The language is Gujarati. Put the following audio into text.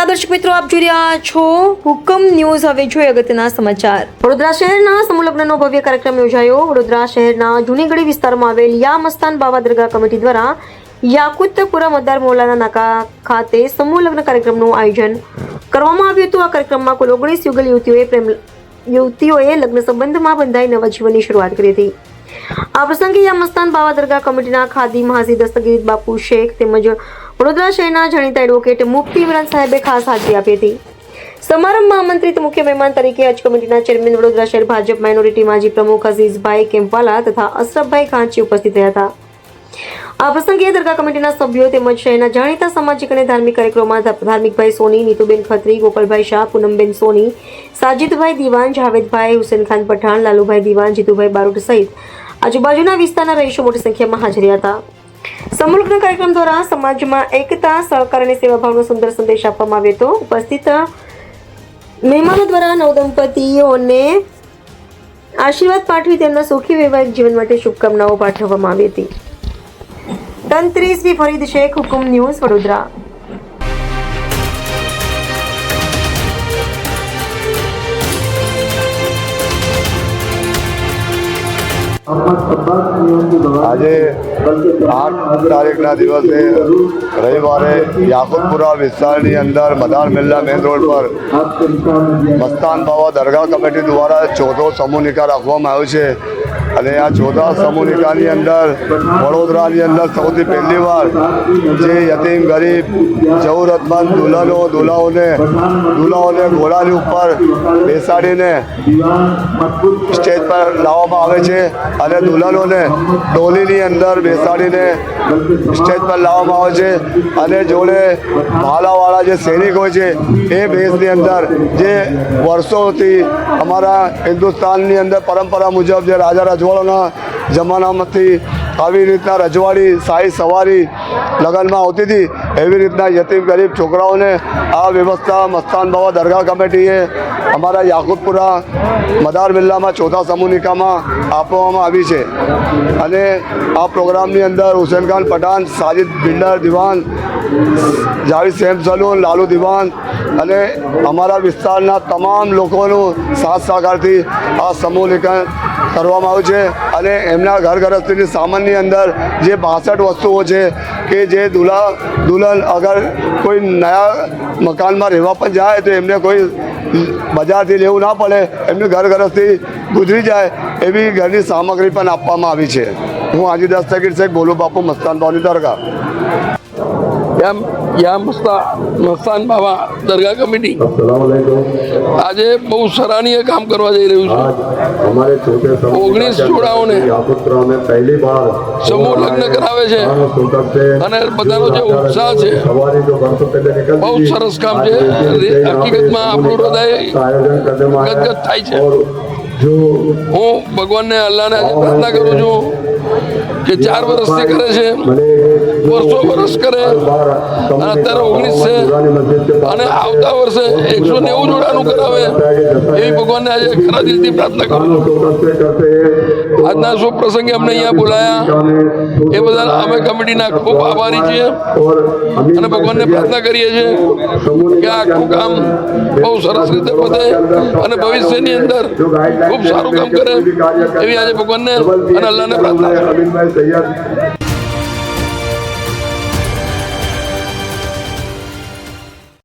નમસ્કાર દર્શક મિત્રો, આપ જોઈ રહ્યા છો હુકમ ન્યૂઝ. હવે જોઈએ અગત્યના સમાચાર. વડોદરા શહેરના સમૂહલગ્નનો ભવ્ય કાર્યક્રમ યોજાયો. વડોદરા શહેરના જૂનીગઢી વિસ્તારમાં આવેલ યા મસ્તાન બાબા દરગાહ કમિટી દ્વારા યાકુતપુરા મતદાર મોલાના નાકા ખાતે સમૂહ લગ્ન કાર્યક્રમનું આયોજન કરવામાં આવ્યું હતું. આ કાર્યક્રમમાં કુલ ઓગણીસ યુગલ યુવતીઓએ પ્રેમ, યુવતીઓએ લગ્ન સંબંધમાં બંધાઈ નવા જીવનની શરૂઆત કરી હતી. આ પ્રસંગે યા મસ્તાન બાવા દરગાહ કમિટીના ખાદી હાજી દસ્તગીર, બાપુ, શેખ તેમજ વડોદરા શહેરના જાણીતા એડવોકેટ મુફતી ઇમરાન સાહેબે ખાસ હાજરી આપી હતી. સમારંભમાં આમંત્રિત મુખ્ય મહેમાન તરીકે હજ કમિટીના ચેરમેન વડોદરા શહેર ભાજપ માઇનોરિટી માજી પ્રમુખ અઝીઝભાઈ કેમ્પાલા તથા અશરફભાઈ ખાંચી ઉપસ્થિત રહ્યા હતા. આ પ્રસંગે દરગાહ કમિટીના સભ્યો તેમજ શહેરના જાણીતા સામાજિક અને ધાર્મિક કાર્યક્રમોમાં ધાર્મિકભાઈ સોની, નીતુબેન ખત્રી, ગોપાલભાઈ શાહ, પૂનમબેન સોની, સાજિદભાઈ દિવાન, જાવેદભાઈ હુસેન ખાન પઠાણ, લાલુભાઈ દિવાન, જીતુભાઈ બારોટ સહિત આજુબાજુના વિસ્તારના રહીશો મોટી સંખ્યામાં હાજર હતા સમૂહલગ્ન કાર્યક્રમ દ્વારા સમાજમાં એકતા સહકાર અને સેવાભાવનો સુંદર સંદેશ આપવામાં આવ્યો હતો. ઉપસ્થિત મહેમાનો દ્વારા નવદંપતીઓને આશીર્વાદ પાઠવી તેમના સુખી વૈવાહિક જીવન માટે શુભકામનાઓ પાઠવવામાં આવી હતી. તંત્રી શ્રી ફરીદ શેખ હુકુમ ન્યૂઝ વડોદરા. આજે આઠ તારીખના દિવસે રવિવારે યાકુબપુરા વિસ્તારની અંદર મદાર મિલ્લા મેન રોડ પર મસ્તાન બાવા દરગાહ કમિટી દ્વારા ચોથો સમૂહ નિકાહ રાખવામાં આવ્યો છે. અને આ ચોથા સમૂહનિકાની અંદર વડોદરાની અંદર સૌથી પહેલી વાર જે યતીમ, ગરીબ જરૂરતમંદ દુલ્હનો, દુલ્હાઓને દુલ્હાઓને ઘોડાની ઉપર બેસાડીને સ્ટેજ પર લાવવામાં આવે છે. અને દુલ્હનોને ડોલીની અંદર બેસાડીને સ્ટેજ પર લાવવામાં આવે છે અને જોડે ભાલાવાળા જે સૈનિક હોય છે, એ બેસની અંદર જે વર્ષોથી અમારા હિન્દુસ્તાનની અંદર પરંપરા મુજબ જે રાજા રજવાડાના જમાનામાંથી આવી રીતના રજવાડી શાહી સવારી લગ્નમાં આવતી હતી. એવી રીતના યતીમ ગરીબ છોકરાઓને આ વ્યવસ્થા મસ્તાન બાબા દરગાહ કમિટીએ અમારા યાકુતપુરા મદાર મિલ્લામાં ચોથા સમૂહ નિકામાં આપવામાં આવી છે. અને આ પ્રોગ્રામની અંદર હુસેનખાન પઠાણ, સાજિદ બિલ્ડર દિવાન જાવેદ સેમ સલૂન, લાલુ દિવાન અને અમારા વિસ્તારના તમામ લોકોનું સાથ સહકારથી આ સમૂહ કરવામાં આવ્યું છે અને એમના ઘર ગૃહસ્થીની સામાનની અંદર જે બાસઠ વસ્તુઓ છે કે જે દુલ્હા અગર કોઈ નયા મકાનમાં રહેવા પણ જાય તો એમને કોઈ બજારથી લેવું ના પડે, એમની ઘર ઘરથી ગુજરી જાય એવી ઘરની સામગ્રી પણ આપવામાં આવી છે. હું હાજી દસ્તગીર શેખ બોલું બાપુ મસ્તાન ભાવની દરગાહ. યા યા મસ્તા મસ્તાન બાબા દરગાહ કમિટી. આજે બહુ સરાહનીય કામ કરવા જઈ રહ્યું છે. ઓગણીસ જોડાઓને સમૂહ લગ્ન કરાવે છે. અને બધાનો જે ઉત્સાહ છે બહુ સરસ કામ છે. હકીકતમાં આપણું હૃદય ગદગદ થાય છે. હું ભગવાનને અલ્લાહને આજે પ્રાર્થના કરું છું કે ચાર વર્ષથી કરે છે. વર્ષો વર્ષ કરે. અને અત્યારે ઓગણીસ છે અને આવતા વર્ષે એકસો નેવું જોડાનું કરાવે. એવી ભગવાનને આજે ખરા દિલથી પ્રાર્થના કરું આજના શુભ પ્રસંગે અમને અહીંયા બોલાયા. એ બધા અમે કમિટીના ખૂબ આભારી છીએ. અને ભગવાનને પ્રાર્થના કરીએ છીએ કે આખું કામ બહુ સરસ રીતે પતે અને ભવિષ્યની અંદર ખૂબ સારું કામ કરે. એવી આજે ભગવાનને અને અલ્લાહને પ્રાર્થના